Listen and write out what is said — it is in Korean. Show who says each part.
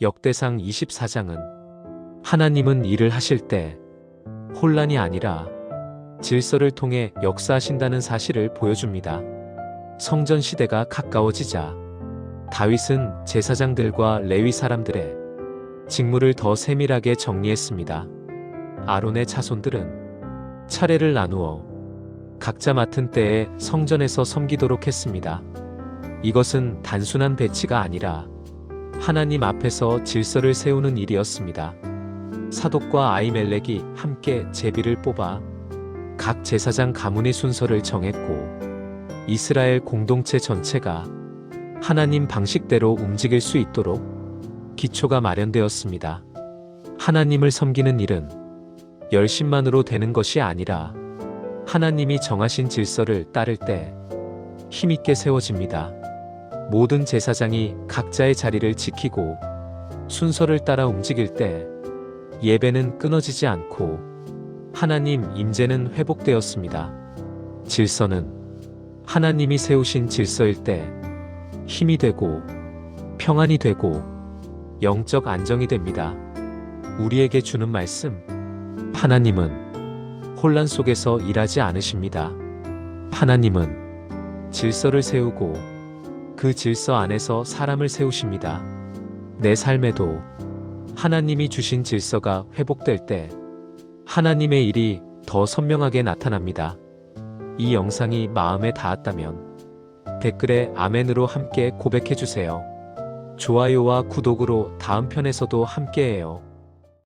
Speaker 1: 역대상 24장은 하나님은 일을 하실 때 혼란이 아니라 질서를 통해 역사하신다는 사실을 보여줍니다. 성전 시대가 가까워지자 다윗은 제사장들과 레위 사람들의 직무를 더 세밀하게 정리했습니다. 아론의 자손들은 차례를 나누어 각자 맡은 때에 성전에서 섬기도록 했습니다. 이것은 단순한 배치가 아니라 하나님 앞에서 질서를 세우는 일이었습니다. 사독과 아이멜렉이 함께 제비를 뽑아 각 제사장 가문의 순서를 정했고 이스라엘 공동체 전체가 하나님 방식대로 움직일 수 있도록 기초가 마련되었습니다. 하나님을 섬기는 일은 열심만으로 되는 것이 아니라 하나님이 정하신 질서를 따를 때 힘있게 세워집니다. 모든 제사장이 각자의 자리를 지키고 순서를 따라 움직일 때 예배는 끊어지지 않고 하나님 임재는 회복되었습니다. 질서는 하나님이 세우신 질서일 때 힘이 되고 평안이 되고 영적 안정이 됩니다. 우리에게 주는 말씀 하나님은 혼란 속에서 일하지 않으십니다. 하나님은 질서를 세우고 그 질서 안에서 사람을 세우십니다. 내 삶에도 하나님이 주신 질서가 회복될 때 하나님의 일이 더 선명하게 나타납니다. 이 영상이 마음에 닿았다면 댓글에 아멘으로 함께 고백해 주세요. 좋아요와 구독으로 다음 편에서도 함께해요.